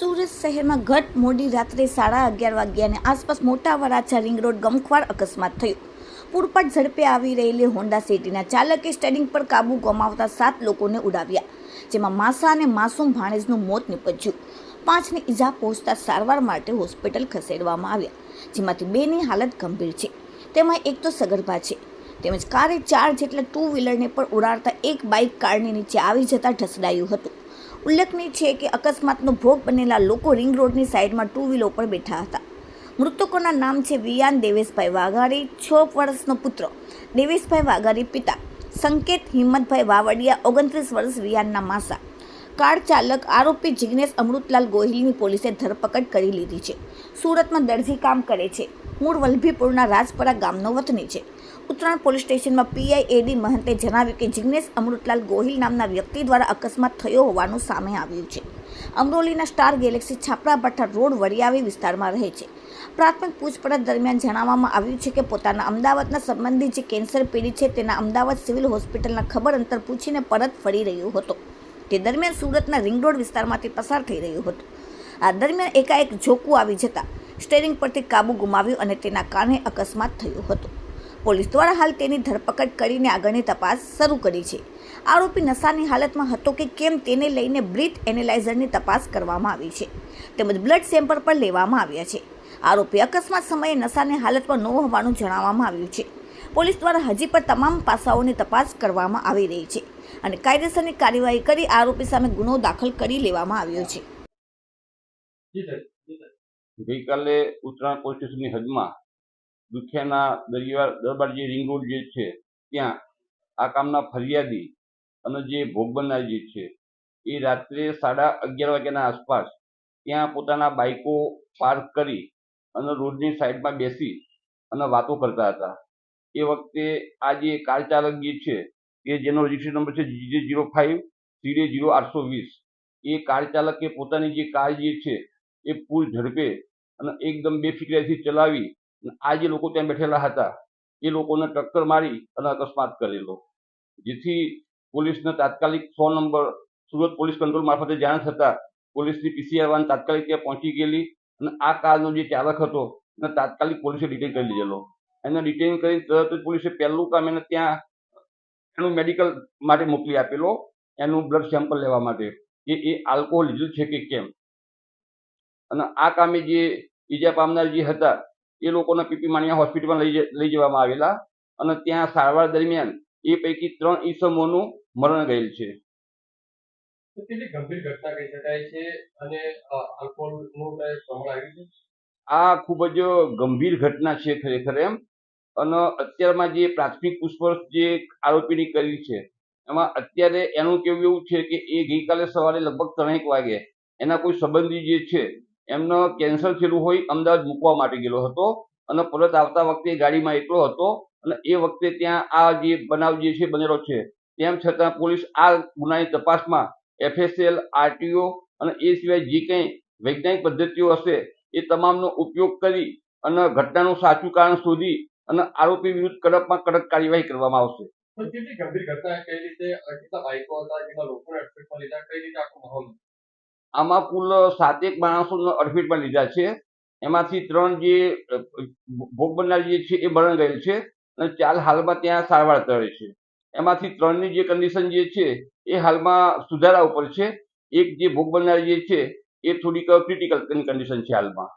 સુરત શહેરમાં ઘટ મોડી રાત્રે સાડા અગિયાર વાગ્યાની આસપાસ મોટા વરાછા રિંગ રોડ ગમખ્વાર અકસ્માત થયો. પૂરપાટ ઝડપે આવી રહેલી હોન્ડા સિટીના ચાલકે સ્ટેરિંગ પર કાબુ ગુમાવતા સાત લોકોને ઉડાવ્યા, જેમાં માસા અને માસૂમ ભાણેજનું મોત નીપજ્યું. પાંચને ઈજા પહોંચતા સારવાર માટે હોસ્પિટલ ખસેડવામાં આવ્યા, જેમાંથી બેની હાલત ગંભીર છે. તેમાં એક તો સગર્ભા છે. તેમજ કારે ચાર જેટલા ટુ વ્હીલરને પણ ઉડાડતા એક બાઇક કારની નીચે આવી જતા ઢસડાયું હતું. ઉલ્લેખનીય છે કે અકસ્માતનો ભોગ બનેલા લોકો રિંગ રોડની સાઈડમાં ટુ વ્હીલર પર બેઠા હતા. મૃતકોના નામ છે વિયાન દેવેશભાઈ વાઘારી છ વર્ષનો પુત્ર દેવેશભાઈ વાઘારી પિતા, સંકેત હિંમતભાઈ વાવડિયા, ઓગણત્રીસ વર્ષ વિયાનના માસા. કાર ચાલક આરોપી જિગ્નેશ અમૃતલાલ ગોહિલની પોલીસે ધરપકડ કરી લીધી છે. સુરતમાં દરજી કામ કરે છે. મૂળ વલભીપુરના રાજપરા ગામનો વતની છે. ઉત્તરાયણ પોલીસ સ્ટેશનમાં પીઆઈ એડી મહંતે જણાવ્યું કે જિગ્નેશ અમૃતલાલ ગોહિલ નામના વ્યક્તિ દ્વારા અકસ્માત થયો હોવાનું સામે આવ્યું છે. અમરોલીના star galaxy Chhapra Bhatha road વડિયાવી વિસ્તારમાં રહે છે. પ્રાથમિક પૂછપરછ દરમિયાન જણાવવામાં આવ્યું છે કે પોતાના અમદાવાદના સંબંધી જે કેન્સર પીડિત છે તેના અમદાવાદ સિવિલ હોસ્પિટલના ખબર અંતર પૂછીને પરત ફરી રહ્યો હતો. તે દરમિયાન સુરતના રિંગ રોડ વિસ્તારમાંથી પસાર થઈ રહ્યું હતું. આ દરમિયાન એકાએક જોકું આવી જતા સ્ટેરિંગ પરથી કાબુ ગુમાવ્યું અને તેના કારણે અકસ્માત થયો હતો. પોલીસ દ્વારા હાલ તેની ધરપકડ કરીને આગળની તપાસ શરૂ કરી છે. આરોપી નશાની હાલતમાં હતો કે કેમ તેને લઈને બ્રીથ એનેલાઇઝરની તપાસ કરવામાં આવી છે. તેમજ બ્લડ સેમ્પલ પણ લેવામાં આવ્યા છે. આરોપી અકસ્માત સમયે નશાની હાલતમાં ન હોવાનું જણાવવામાં આવ્યું છે. પોલીસ દ્વારા હજી પણ તમામ પાસાઓની તપાસ કરવામાં આવી રહી છે અને કાયદેસરની કાર્યવાહી કરી આરોપી સામે ગુનો દાખલ કરી લેવામાં આવ્યો છે. ગઈકાલે ઉત્તરાયણ પોલીસ સ્ટેશનની હદમાં દુખિયાના દરિયા દરબાર જે રિંગ રોડ જે છે, ત્યાં આ કામના ફરિયાદી અને જે ભોગ બનનાર જે છે, એ રાત્રે સાડા અગિયાર વાગ્યાના આસપાસ ત્યાં પોતાના બાઇકો પાર્ક કરી અને રોડની સાઈડમાં બેસી અને વાતો કરતા હતા. એ વખતે આ જે કાર ચાલક જે છે કે જેનો રજિસ્ટ્રેશન નંબર છે GJ zero five C D zero આઠસો વીસ, એ કાર ચાલકે પોતાની જે કાર જે છે, એ પૂર ઝડપે અને એકદમ બેફિકરાઈથી ચલાવી આ જે લોકો ત્યાં બેઠેલા હતા, એ લોકોને ટક્કર મારી અને અકસ્માત કરેલો. જેથી પોલીસને તાત્કાલિક સો નંબર, સુરત પોલીસ કંટ્રોલ મારફતે જાણ થતાં પોલીસની પીસીઆર વાન તાત્કાલિક ત્યાં પહોંચી ગયેલી અને આ કારનો જે ચાલક હતો, એને તાત્કાલિક પોલીસે ડિટેન કરી લીધેલો. એને ડિટેન કરી તરત જ પોલીસે પહેલું કામ એને ત્યાં એનું મેડિકલ માટે મોકલી આપેલો, એનું બ્લડ સેમ્પલ લેવા માટે, કે એ આલ્કોહોલ લીધું છે કે કેમ. અને આ કામે જે ઈજા પામનાર જે હતા એ લોકોને પીપી માણિયા હોસ્પિટલમાં લઈ લઈ જવામાં આવેલા અને ત્યાં સારવાર દરમિયાન એ પૈકી ત્રણ ઈસમોનું મરણ ગયેલ છે. ગંભીર ઘટના કહી શકાય છે અને આલ્કોહોલનું પ્રમાણ આવ્યું છે આ ખૂબ જ ગંભીર ઘટના છે ખરેખર એમ. અને અત્યારમાં જે પ્રાથમિક પૂછપરછ જે આરોપીની કરી છે એમાં અત્યારે એનું કેવું એવું છે કે એ ગઈકાલે સવારે લગભગ ત્રણેક વાગે એના કોઈ સંબંધી જે છે એમનો કેન્સર થયેલું હોય, અમદાવાદ મૂકવા માટે ગયેલો હતો અને પરત આવતા વખતે ગાડીમાં એકલો હતો અને એ વખતે ત્યાં આ જે બનાવ જે છે બનેલો છે. તેમ છતાં પોલીસ આ ગુનાની તપાસમાં એફએસએલ, આરટીઓ અને એ સિવાય જે કંઈ વૈજ્ઞાનિક પદ્ધતિઓ હશે એ તમામનો ઉપયોગ કરી અને ઘટનાનું સાચું કારણ શોધી અને આરોપી વિરુદ્ધ કડકમાં કડક કાર્યવાહી કરવામાં આવશે. કેટલી ગંભીર ઘટના કઈ રીતે કેટલા બાઇકો હતા, કેટલા લોકોને અડફેટમાં લીધા, કઈ રીતે આખો માહોલ આમાં કુલ સાતેક માણસો અડફેટમાં લીધા છે. એમાંથી ત્રણ જે ભોગ બનનાર જે છે એ મરણ ગયેલ છે અને ચાર હાલમાં ત્યાં સારવાર કરે છે. એમાંથી ત્રણની જે કન્ડિશન જે છે એ હાલમાં સુધારા ઉપર છે. એક જે ભોગ બનનાર જે છે એ થોડીક ક્રિટિકલ કન્ડિશન છે હાલમાં.